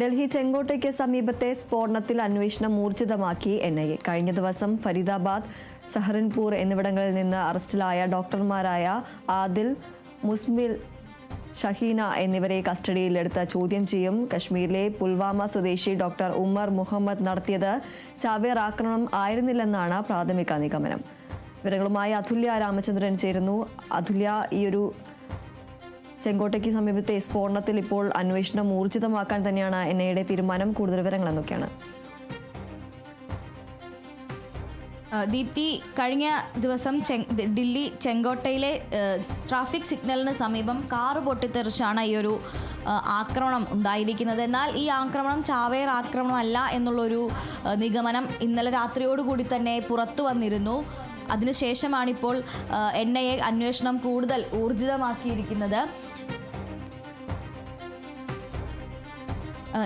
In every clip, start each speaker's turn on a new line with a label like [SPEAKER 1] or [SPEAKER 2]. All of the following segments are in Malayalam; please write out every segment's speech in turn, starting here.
[SPEAKER 1] ഡൽഹി ചെങ്കോട്ടയ്ക്ക് സമീപത്തെ സ്ഫോടനത്തിൽ അന്വേഷണം ഊർജിതമാക്കി എൻ ഐ എ. കഴിഞ്ഞ ദിവസം ഫരീദാബാദ് സഹറൻപൂർ എന്നിവിടങ്ങളിൽ നിന്ന് അറസ്റ്റിലായ ഡോക്ടർമാരായ ആദിൽ മുസ്മിൽ ഷഹീന എന്നിവരെ കസ്റ്റഡിയിലെടുത്ത് ചോദ്യം ചെയ്യും കശ്മീരിലെ പുൽവാമ സ്വദേശി ഡോക്ടർ ഉമ്മർ മുഹമ്മദ് നടത്തിയത് ചാവേർ ആക്രമണം ആയിരുന്നില്ലെന്നാണ് പ്രാഥമിക നിഗമനം. വിവരങ്ങളുമായി അതുല്യ രാമചന്ദ്രൻ ചേരുന്നു. അതുല്യ ഈ ഒരു ചെങ്കോട്ടയ്ക്ക് സമീപത്തെ സ്ഫോടനത്തിൽ ഇപ്പോൾ അന്വേഷണം ഊർജിതമാക്കാൻ തന്നെയാണ് എൻ ഐയുടെ തീരുമാനം. കൂടുതൽ വിവരങ്ങൾ എന്തൊക്കെയാണ്?
[SPEAKER 2] ദീപ്തി കഴിഞ്ഞ ദിവസം ദില്ലി ചെങ്കോട്ടയിലെ ട്രാഫിക് സിഗ്നലിന് സമീപം കാറ് പൊട്ടിത്തെറിച്ചാണ് ഈ ഒരു ആക്രമണം ഉണ്ടായിരിക്കുന്നത്. എന്നാൽ ഈ ആക്രമണം ചാവേർ ആക്രമണമല്ല എന്നുള്ളൊരു നിഗമനം ഇന്നലെ രാത്രിയോടുകൂടി തന്നെ പുറത്തു വന്നിരുന്നു. അതിനുശേഷമാണിപ്പോൾ എൻ ഐ എ അന്വേഷണം കൂടുതൽ ഊർജിതമാക്കിയിരിക്കുന്നത്.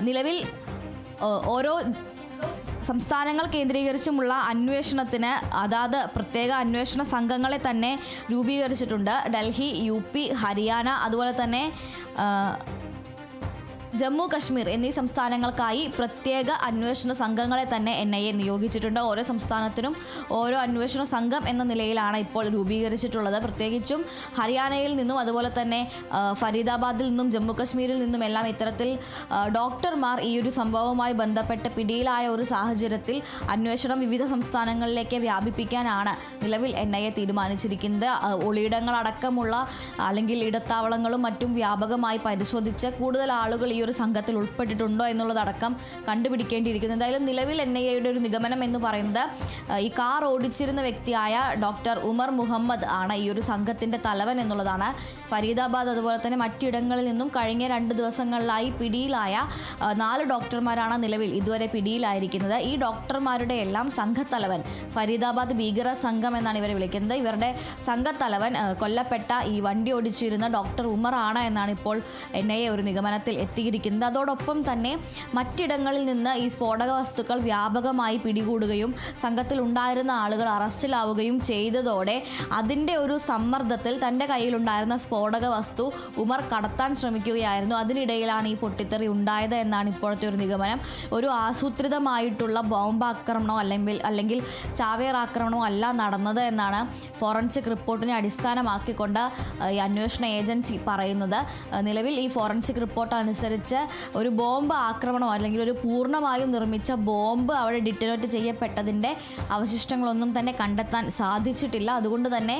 [SPEAKER 2] നിലവിൽ ഓരോ സംസ്ഥാനങ്ങൾ കേന്ദ്രീകരിച്ചുമുള്ള അന്വേഷണത്തിന് അതാത് പ്രത്യേക അന്വേഷണ സംഘങ്ങളെ തന്നെ രൂപീകരിച്ചിട്ടുണ്ട്. ഡൽഹി യു ഹരിയാന അതുപോലെ തന്നെ ജമ്മു കശ്മീർ എന്നീ സംസ്ഥാനങ്ങൾക്കായി പ്രത്യേക അന്വേഷണ സംഘങ്ങളെ തന്നെ എൻ ഐ എ നിയോഗിച്ചിട്ടുണ്ട്. ഓരോ സംസ്ഥാനത്തിനും ഓരോ അന്വേഷണ സംഘം എന്ന നിലയിലാണ് ഇപ്പോൾ രൂപീകരിച്ചിട്ടുള്ളത്. പ്രത്യേകിച്ചും ഹരിയാനയിൽ നിന്നും അതുപോലെ തന്നെ ഫരീദാബാദിൽ നിന്നും ജമ്മു കശ്മീരിൽ നിന്നും എല്ലാം ഇത്തരത്തിൽ ഡോക്ടർമാർ ഈ ഒരു സംഭവവുമായി ബന്ധപ്പെട്ട് പിടിയിലായ ഒരു സാഹചര്യത്തിൽ അന്വേഷണം വിവിധ സംസ്ഥാനങ്ങളിലേക്ക് വ്യാപിപ്പിക്കാനാണ് നിലവിൽ എൻ ഐ എ തീരുമാനിച്ചിരിക്കുന്നത്. ഒളിയിടങ്ങളടക്കമുള്ള അല്ലെങ്കിൽ ഇടത്താവളങ്ങളും മറ്റും വ്യാപകമായി പരിശോധിച്ച് കൂടുതൽ ആളുകൾ ഈ ഒരു സംഘത്തിൽ ഉൾപ്പെട്ടിട്ടുണ്ടോ എന്നുള്ളതടക്കം കണ്ടുപിടിക്കേണ്ടിയിരിക്കുന്നു. എന്തായാലും നിലവിൽ എൻ ഐ എയുടെ ഒരു നിഗമനം എന്ന് പറയുന്നത് ഈ കാർ ഓടിച്ചിരുന്ന വ്യക്തിയായ ഡോക്ടർ ഉമർ മുഹമ്മദ് ആണ് ഈ ഒരു സംഘത്തിന്റെ തലവൻ എന്നുള്ളതാണ് ഫരീദാബാദ്. അതുപോലെ തന്നെ മറ്റിടങ്ങളിൽ നിന്നും കഴിഞ്ഞ രണ്ട് ദിവസങ്ങളിലായി പിടിയിലായ നാല് ഡോക്ടർമാരാണ് നിലവിൽ ഇതുവരെ പിടിയിലായിരിക്കുന്നത്. ഈ ഡോക്ടർമാരുടെ എല്ലാം സംഘത്തലവൻ ഫരീദാബാദ് ഭീകര സംഘം എന്നാണ് ഇവരെ വിളിക്കുന്നത്. ഇവരുടെ സംഘത്തലവൻ കൊല്ലപ്പെട്ട ഈ വണ്ടി ഓടിച്ചിരുന്ന ഡോക്ടർ ഉമർ ആണ് എന്നാണ് ഇപ്പോൾ എൻ ഐ എ ഒരു നിഗമനത്തിൽ എത്തിയിരിക്കുന്നത്. അതോടൊപ്പം തന്നെ മറ്റിടങ്ങളിൽ നിന്ന് ഈ സ്ഫോടക വസ്തുക്കൾ വ്യാപകമായി പിടികൂടുകയും സംഘത്തിൽ ഉണ്ടായിരുന്ന ആളുകൾ അറസ്റ്റിലാവുകയും ചെയ്തതോടെ അതിന്റെ ഒരു സമ്മർദ്ദത്തിൽ തന്റെ കയ്യിലുണ്ടായിരുന്ന സ്ഫോടക വസ്തു ഉമർ കടത്താൻ ശ്രമിക്കുകയായിരുന്നു. അതിനിടയിലാണ് ഈ പൊട്ടിത്തെറി ഉണ്ടായത് എന്നാണ് ഇപ്പോഴത്തെ ഒരു നിഗമനം. ഒരു ആസൂത്രിതമായിട്ടുള്ള ബോംബ് ആക്രമണമോ അല്ലെങ്കിൽ അല്ലെങ്കിൽ ചാവേർ ആക്രമണമോ അല്ല നടന്നത് എന്നാണ് ഫോറൻസിക് റിപ്പോർട്ടിനെ അടിസ്ഥാനമാക്കിക്കൊണ്ട് ഈ അന്വേഷണ ഏജൻസി പറയുന്നത്. നിലവിൽ ഈ ഫോറൻസിക് റിപ്പോർട്ട് അനുസരിച്ച് ഒരു ബോംബ് ആക്രമണമോ അല്ലെങ്കിൽ ഒരു പൂർണമായും നിർമ്മിച്ച ബോംബ് അവിടെ ഡിറ്റനേറ്റ് ചെയ്യപ്പെട്ടതിന്റെ അവശിഷ്ടങ്ങളൊന്നും തന്നെ കണ്ടെത്താൻ സാധിച്ചിട്ടില്ല. അതുകൊണ്ട് തന്നെ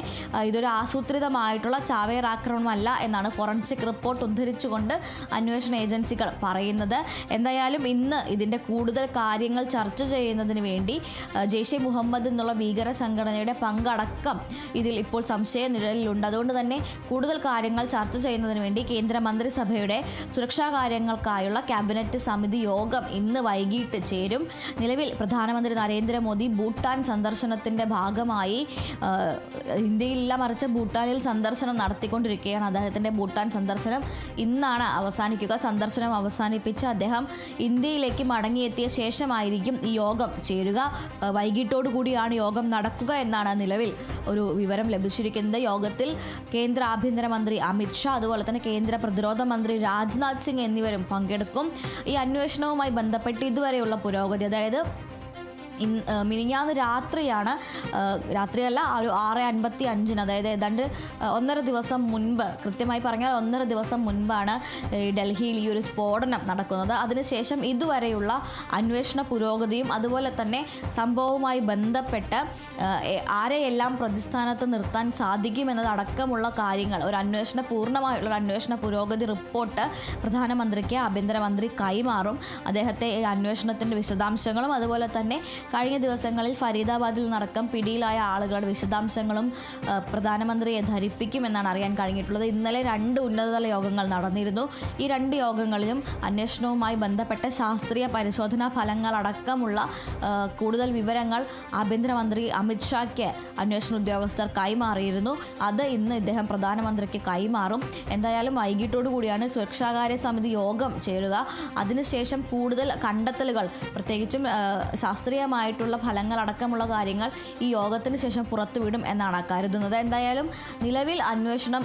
[SPEAKER 2] ഇതൊരു ആസൂത്രിതമായിട്ടുള്ള ചാവേർ ആക്രമണമല്ല എന്നാണ് ഫോറൻസിക് റിപ്പോർട്ട് ഉദ്ധരിച്ചുകൊണ്ട് അന്വേഷണ ഏജൻസികൾ പറയുന്നത്. എന്തായാലും ഇന്ന് ഇതിന്റെ കൂടുതൽ കാര്യങ്ങൾ ചർച്ച ചെയ്യുന്നതിന് വേണ്ടി ജെയ്ഷെ മുഹമ്മദ് എന്നുള്ള ഭീകര സംഘടനയുടെ പങ്കടക്കം ഇതിൽ ഇപ്പോൾ സംശയ നിഴലിലുണ്ട്. അതുകൊണ്ട് തന്നെ കൂടുതൽ കാര്യങ്ങൾ ചർച്ച ചെയ്യുന്നതിന് വേണ്ടി കേന്ദ്രമന്ത്രിസഭയുടെ സുരക്ഷാ കാര്യങ്ങൾക്കായുള്ള ക്യാബിനറ്റ് സമിതി യോഗം ഇന്ന് വൈകിട്ട് ചേരും. നിലവിൽ പ്രധാനമന്ത്രി നരേന്ദ്രമോദി ഭൂട്ടാൻ സന്ദർശനത്തിന്റെ ഭാഗമായി ഇന്ത്യയിലെല്ലാം മറിച്ച് ഭൂട്ടാനിൽ സന്ദർശനം നടത്തിക്കൊണ്ടിരിക്കുകയാണ്. അദ്ദേഹത്തിന്റെ ഭൂട്ടാൻ സന്ദർശനം ഇന്നാണ് അവസാനിക്കുക. സന്ദർശനം അവസാനിപ്പിച്ച് അദ്ദേഹം ഇന്ത്യയിലേക്ക് മടങ്ങിയെത്തിയ ശേഷമായിരിക്കും ഈ യോഗം ചേരുക. വൈകിട്ടോടു കൂടിയാണ് യോഗം നടക്കുക എന്നാണ് നിലവിൽ ഒരു വിവരം ലഭിച്ചിരിക്കുന്നത്. യോഗത്തിൽ കേന്ദ്ര ആഭ്യന്തരമന്ത്രി അമിത്ഷാ അതുപോലെ തന്നെ കേന്ദ്ര പ്രതിരോധ മന്ത്രി രാജ്നാഥ് സിംഗ് എന്നിവരും പങ്കെടുക്കും. ഈ അന്വേഷണവുമായി ബന്ധപ്പെട്ട് ഇതുവരെയുള്ള പുരോഗതി അതായത് ഇന്ന് മിനിഞ്ഞാന്ന് രാത്രിയാണ് രാത്രിയല്ല ആ ഒരു ആറ് അൻപത്തി അഞ്ചിന് അതായത് ഏതാണ്ട് ഒന്നര ദിവസം മുൻപ് കൃത്യമായി പറഞ്ഞാൽ ഒന്നര ദിവസം മുൻപാണ് ഈ ഡൽഹിയിൽ ഈ ഒരു സ്ഫോടനം നടക്കുന്നത്. അതിനുശേഷം ഇതുവരെയുള്ള അന്വേഷണ പുരോഗതിയും അതുപോലെ തന്നെ സംഭവവുമായി ബന്ധപ്പെട്ട് ആരെയെല്ലാം പ്രതിസ്ഥാനത്ത് നിർത്താൻ സാധിക്കുമെന്നതടക്കമുള്ള കാര്യങ്ങൾ ഒരു അന്വേഷണ പൂർണമായുള്ള അന്വേഷണ പുരോഗതി റിപ്പോർട്ട് പ്രധാനമന്ത്രിക്ക് ആഭ്യന്തരമന്ത്രി കൈമാറും. അദ്ദേഹത്തെ അന്വേഷണത്തിന്റെ വിശദാംശങ്ങളും അതുപോലെ തന്നെ കഴിഞ്ഞ ദിവസങ്ങളിൽ ഫരീദാബാദിൽ നടക്കം പിടിയിലായ ആളുകളുടെ വിശദാംശങ്ങളും പ്രധാനമന്ത്രിയെ ധരിപ്പിക്കുമെന്നാണ് അറിയാൻ കഴിഞ്ഞിട്ടുള്ളത്. ഇന്നലെ രണ്ട് ഉന്നതതല യോഗങ്ങൾ നടന്നിരുന്നു. ഈ രണ്ട് യോഗങ്ങളിലും അന്വേഷണവുമായി ബന്ധപ്പെട്ട ശാസ്ത്രീയ പരിശോധനാ ഫലങ്ങളടക്കമുള്ള കൂടുതൽ വിവരങ്ങൾ ആഭ്യന്തരമന്ത്രി അമിത്ഷായ്ക്ക് അന്വേഷണ ഉദ്യോഗസ്ഥർ കൈമാറിയിരുന്നു. അത് ഇന്ന് ഇദ്ദേഹം പ്രധാനമന്ത്രിക്ക് കൈമാറും. എന്തായാലും വൈകിട്ടോടു കൂടിയാണ് സുരക്ഷാകാര്യ സമിതി യോഗം ചേരുക. അതിനുശേഷം കൂടുതൽ കണ്ടെത്തലുകൾ പ്രത്യേകിച്ചും ശാസ്ത്രീയ ശാസ്ത്രീയമായി നിർണായകമായിട്ടുള്ള ഫലങ്ങൾ അടക്കമുള്ള കാര്യങ്ങൾ ഈ യോഗത്തിന് ശേഷം പുറത്തുവിടും എന്നാണ് കരുതുന്നത്. എന്തായാലും നിലവിൽ അന്വേഷണം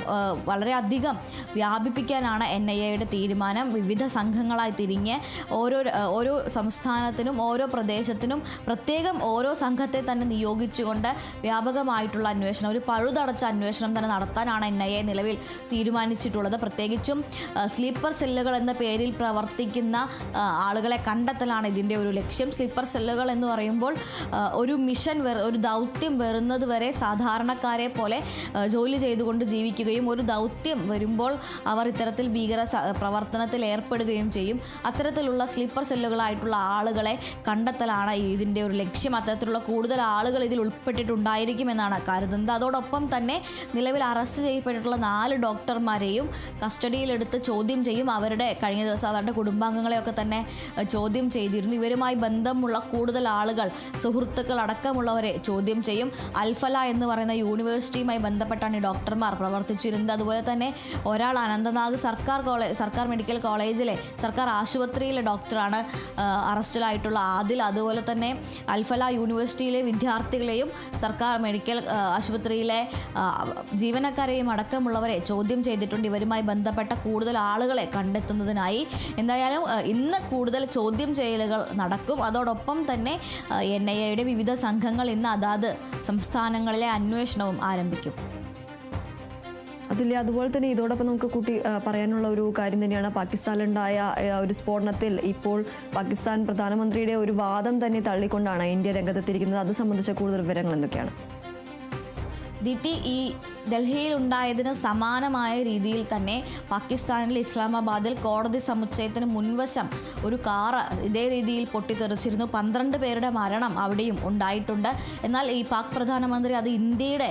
[SPEAKER 2] വളരെയധികം വ്യാപിപ്പിക്കാനാണ് എൻ ഐ എയുടെ തീരുമാനം. വിവിധ സംഘങ്ങളായി തിരിഞ്ഞ് ഓരോ ഓരോ സംസ്ഥാനത്തിനും ഓരോ പ്രദേശത്തിനും പ്രത്യേകം ഓരോ സംഘത്തെ തന്നെ നിയോഗിച്ചുകൊണ്ട് വ്യാപകമായിട്ടുള്ള അന്വേഷണം ഒരു പഴുതടച്ച അന്വേഷണം തന്നെ നടത്താനാണ് എൻ ഐ എ നിലവിൽ തീരുമാനിച്ചിട്ടുള്ളത്. പ്രത്യേകിച്ചും സ്ലീപ്പർ സെല്ലുകൾ എന്ന പേരിൽ പ്രവർത്തിക്കുന്ന ആളുകളെ കണ്ടെത്തലാണ് ഇതിന്റെ ഒരു ലക്ഷ്യം. സ്ലീപ്പർ സെല്ലുകൾ എന്ന് പറയുമ്പോൾ ഒരു മിഷൻ ഒരു ദൗത്യം വരുന്നത് വരെ സാധാരണക്കാരെ പോലെ ജോലി ചെയ്തുകൊണ്ട് ജീവിക്കുകയും ഒരു ദൗത്യം വരുമ്പോൾ അവർ ഇത്തരത്തിൽ ഭീകര പ്രവർത്തനത്തിൽ ഏർപ്പെടുകയും ചെയ്യും. അത്തരത്തിലുള്ള സ്ലീപ്പർ സെല്ലുകളായിട്ടുള്ള ആളുകളെ കണ്ടെത്തലാണ് ഇതിന്റെ ഒരു ലക്ഷ്യം. അത്തരത്തിലുള്ള കൂടുതൽ ആളുകൾ ഇതിൽ ഉൾപ്പെട്ടിട്ടുണ്ടായിരിക്കുമെന്നാണ് കരുതുന്നത്. അതോടൊപ്പം തന്നെ നിലവിൽ അറസ്റ്റ് ചെയ്യപ്പെട്ടിട്ടുള്ള നാല് ഡോക്ടർമാരെയും കസ്റ്റഡിയിലെടുത്ത് ചോദ്യം ചെയ്യും. അവരുടെ കഴിഞ്ഞ ദിവസം അവരുടെ കുടുംബാംഗങ്ങളെയൊക്കെ തന്നെ ചോദ്യം ചെയ്തിരുന്നു. ഇവരുമായി ബന്ധമുള്ള കൂടുതൽ ആളുകൾ സുഹൃത്തുക്കൾ അടക്കമുള്ളവരെ ചോദ്യം ചെയ്യും. അൽഫല എന്ന് പറയുന്ന യൂണിവേഴ്സിറ്റിയുമായി ബന്ധപ്പെട്ടാണ് ഈ ഡോക്ടർമാർ പ്രവർത്തിച്ചിരുന്നത്. അതുപോലെ തന്നെ ഒരാൾ അനന്തനാഗ് സർക്കാർ കോളേജ് സർക്കാർ മെഡിക്കൽ കോളേജിലെ സർക്കാർ ആശുപത്രിയിലെ ഡോക്ടറാണ്. അറസ്റ്റിലായിട്ടുള്ള ആദിൽ. അതുപോലെ തന്നെ അൽഫല യൂണിവേഴ്സിറ്റിയിലെ വിദ്യാർത്ഥികളെയും സർക്കാർ മെഡിക്കൽ ആശുപത്രിയിലെ ജീവനക്കാരെയും അടക്കമുള്ളവരെ ചോദ്യം ചെയ്തിട്ടുണ്ട്. ഇവരുമായി ബന്ധപ്പെട്ട കൂടുതൽ ആളുകളെ കണ്ടെത്തുന്നതിനായി. എന്തായാലും ഇന്ന് കൂടുതൽ ചോദ്യം ചെയ്യലുകൾ നടക്കും. അതോടൊപ്പം തന്നെ എൻ ഐ എയുടെ വിവിധ സംഘങ്ങൾ ഇന്ന് അതാത് സംസ്ഥാനങ്ങളിലെ അന്വേഷണവും ആരംഭിക്കും.
[SPEAKER 1] അതുല്യ അതുപോലെ തന്നെ ഇതോടൊപ്പം നമുക്ക് കൂട്ടി പറയാനുള്ള ഒരു കാര്യം തന്നെയാണ്. പാകിസ്ഥാനിലുണ്ടായ ഒരു സ്ഫോടനത്തിൽ ഇപ്പോൾ പാകിസ്ഥാൻ പ്രധാനമന്ത്രിയുടെ ഒരു വാദം തന്നെ തള്ളിക്കൊണ്ടാണ് ഇന്ത്യ രംഗത്തെത്തിയിരിക്കുന്നത്. അത് സംബന്ധിച്ച കൂടുതൽ വിവരങ്ങൾ എന്തൊക്കെയാണ്?
[SPEAKER 2] ദീപ്തി ഈ ഡൽഹിയിൽ ഉണ്ടായതിന് സമാനമായ രീതിയിൽ തന്നെ പാകിസ്ഥാനിലെ ഇസ്ലാമാബാദിൽ കോടതി സമുച്ചയത്തിന് മുൻവശം ഒരു കാറ് ഇതേ രീതിയിൽ പൊട്ടിത്തെറിച്ചിരുന്നു. പന്ത്രണ്ട് പേരുടെ മരണം അവിടെയും ഉണ്ടായിട്ടുണ്ട്. എന്നാൽ ഈ പാക് പ്രധാനമന്ത്രി അത് ഇന്ത്യയുടെ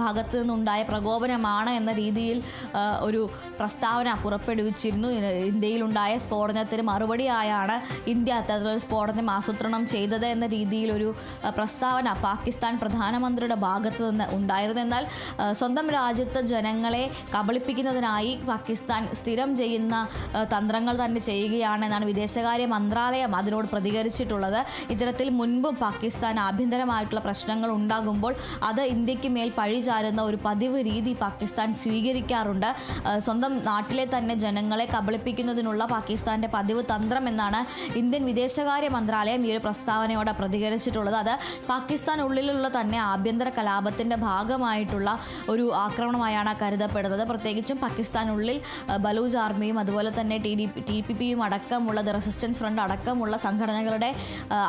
[SPEAKER 2] ഭാഗത്തു നിന്നുണ്ടായ പ്രകോപനമാണ് എന്ന രീതിയിൽ ഒരു പ്രസ്താവന പുറപ്പെടുവിച്ചിരുന്നു. ഇന്ത്യയിലുണ്ടായ സ്ഫോടനത്തിന് മറുപടിയായാണ് ഇന്ത്യ അത്തരത്തിലൊരു സ്ഫോടനം ആസൂത്രണം ചെയ്തത് എന്ന രീതിയിലൊരു പ്രസ്താവന പാകിസ്ഥാൻ പ്രധാനമന്ത്രിയുടെ ഭാഗത്ത് നിന്ന് ഉണ്ടായിരുന്നു. എന്നാൽ സ്വന്തം രാജ്യത്തെ ജനങ്ങളെ കബളിപ്പിക്കുന്നതിനായി പാകിസ്ഥാൻ സ്ഥിരം ചെയ്യുന്ന തന്ത്രങ്ങൾ തന്നെ ചെയ്യുകയാണെന്നാണ് വിദേശകാര്യ മന്ത്രാലയം അതിനോട് പ്രതികരിച്ചിട്ടുള്ളത്. ഇത്തരത്തിൽ മുൻപും പാകിസ്ഥാൻ ആഭ്യന്തരമായിട്ടുള്ള പ്രശ്നങ്ങൾ ഉണ്ടാകുമ്പോൾ അത് ഇന്ത്യയ്ക്ക് മേൽ പഴിചാരുന്ന ഒരു പതിവ് രീതി പാകിസ്ഥാൻ സ്വീകരിക്കാറുണ്ട്. സ്വന്തം നാട്ടിലെ തന്നെ ജനങ്ങളെ കബളിപ്പിക്കുന്നതിനുള്ള പാകിസ്ഥാന്റെ പതിവ് തന്ത്രം എന്നാണ് ഇന്ത്യൻ വിദേശകാര്യ മന്ത്രാലയം ഈ ഒരു പ്രസ്താവനയോടെ പ്രതികരിച്ചിട്ടുള്ളത്. അത് പാകിസ്ഥാൻ ഉള്ളിലുള്ള തന്നെ ആഭ്യന്തര കലാപത്തിന്റെ ഭാഗമായിട്ടുള്ള ഒരു ആക്രമണമായാണ് കരുതപ്പെടുന്നത്. പ്രത്യേകിച്ചും പാകിസ്ഥാനുള്ളിൽ ബലൂജ് ആർമിയും അതുപോലെ തന്നെ ടി ഡി ടി പി പിയും അടക്കമുള്ള റെസിസ്റ്റൻസ് ഫ്രണ്ട് അടക്കമുള്ള സംഘടനകളുടെ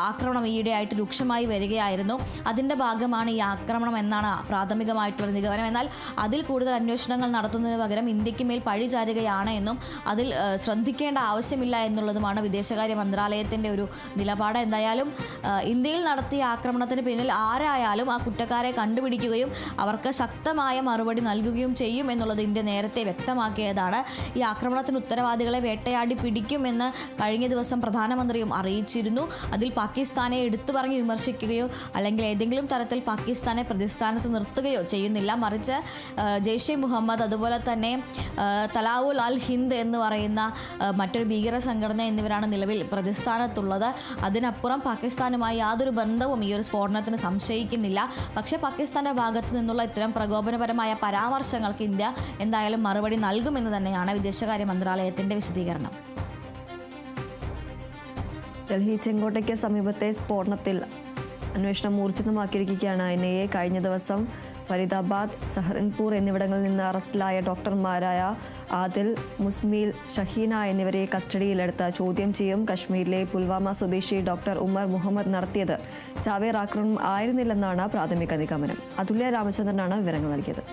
[SPEAKER 2] ആക്രമണം ഈയിടെയായിട്ട് രൂക്ഷമായി വരികയായിരുന്നു. അതിന്റെ ഭാഗമാണ് ഈ ആക്രമണം എന്നാണ് പ്രാഥമികമായിട്ടുള്ള നിഗമനം. എന്നാൽ അതിൽ കൂടുതൽ അന്വേഷണങ്ങൾ നടത്തുന്നതിന് പകരം ഇന്ത്യയ്ക്ക് മേൽ പഴി ചാരുകയാണ് എന്നും അതിൽ ശ്രദ്ധിക്കേണ്ട ആവശ്യമില്ല എന്നുള്ളതുമാണ് വിദേശകാര്യ മന്ത്രാലയത്തിന്റെ ഒരു നിലപാട്. എന്തായാലും ഇന്ത്യയിൽ നടത്തിയ ആക്രമണത്തിന് പിന്നിൽ ആരായാലും ആ കുറ്റക്കാരെ കണ്ടുപിടിക്കുകയും അവർക്ക് ശക്തമായ മറുപടി നൽകുകയും ചെയ്യും എന്നുള്ളത് ഇന്ത്യ നേരത്തെ വ്യക്തമാക്കിയതാണ്. ഈ ആക്രമണത്തിന് ഉത്തരവാദികളെ വേട്ടയാടി പിടിക്കുമെന്ന് കഴിഞ്ഞ ദിവസം പ്രധാനമന്ത്രിയും അറിയിച്ചിരുന്നു. അതിൽ പാകിസ്ഥാനെ എടുത്തു പറഞ്ഞ് വിമർശിക്കുകയോ അല്ലെങ്കിൽ ഏതെങ്കിലും തരത്തിൽ പാകിസ്ഥാനെ പ്രതിസ്ഥാനത്ത് നിർത്തുകയോ ചെയ്യുന്നില്ല. മറിച്ച് ജെയ്ഷെ മുഹമ്മദ് അതുപോലെ തന്നെ തലാവുൽ അൽ ഹിന്ദ് എന്ന് പറയുന്ന മറ്റൊരു ഭീകര സംഘടന എന്നിവരാണ് നിലവിൽ പ്രതിസ്ഥാനത്തുള്ളത്. അതിനപ്പുറം പാകിസ്ഥാനുമായി യാതൊരു ബന്ധവും ഈ ഒരു സ്ഫോടനത്തിന് സംശയിക്കുന്നില്ല. പക്ഷേ പാകിസ്ഥാന്റെ ഭാഗത്ത് നിന്നുള്ള ഇത്തരം പ്രകോപനപരമായ പരാമർശങ്ങൾക്ക് ഇന്ത്യ എന്തായാലും മറുപടി നൽകുമെന്ന് തന്നെയാണ് വിദേശകാര്യ മന്ത്രാലയത്തിന്റെ വിശദീകരണം.
[SPEAKER 1] ഡൽഹി ചെങ്കോട്ടയ്ക്ക് സമീപത്തെ സ്ഫോടനത്തിൽ അന്വേഷണം ഊർജിതമാക്കിയിരിക്കുകയാണ് എൻ ഐ എ കഴിഞ്ഞ ദിവസം. ഫരീദാബാദ് സഹറൻപൂർ എന്നിവിടങ്ങളിൽ നിന്ന് അറസ്റ്റിലായ ഡോക്ടർമാരായ ആദിൽ മുസ്മീൽ ഷഹീന എന്നിവരെ കസ്റ്റഡിയിലെടുത്ത് ചോദ്യം ചെയ്യും കശ്മീരിലെ പുൽവാമ സ്വദേശി ഡോക്ടർ ഉമർ മുഹമ്മദ് നടത്തിയത്. ചാവേർ ആക്രമണം ആയിരുന്നില്ലെന്നാണ് പ്രാഥമിക നിഗമനം. അതുല്യ രാമചന്ദ്രനാണ് വിവരങ്ങൾ നൽകിയത്.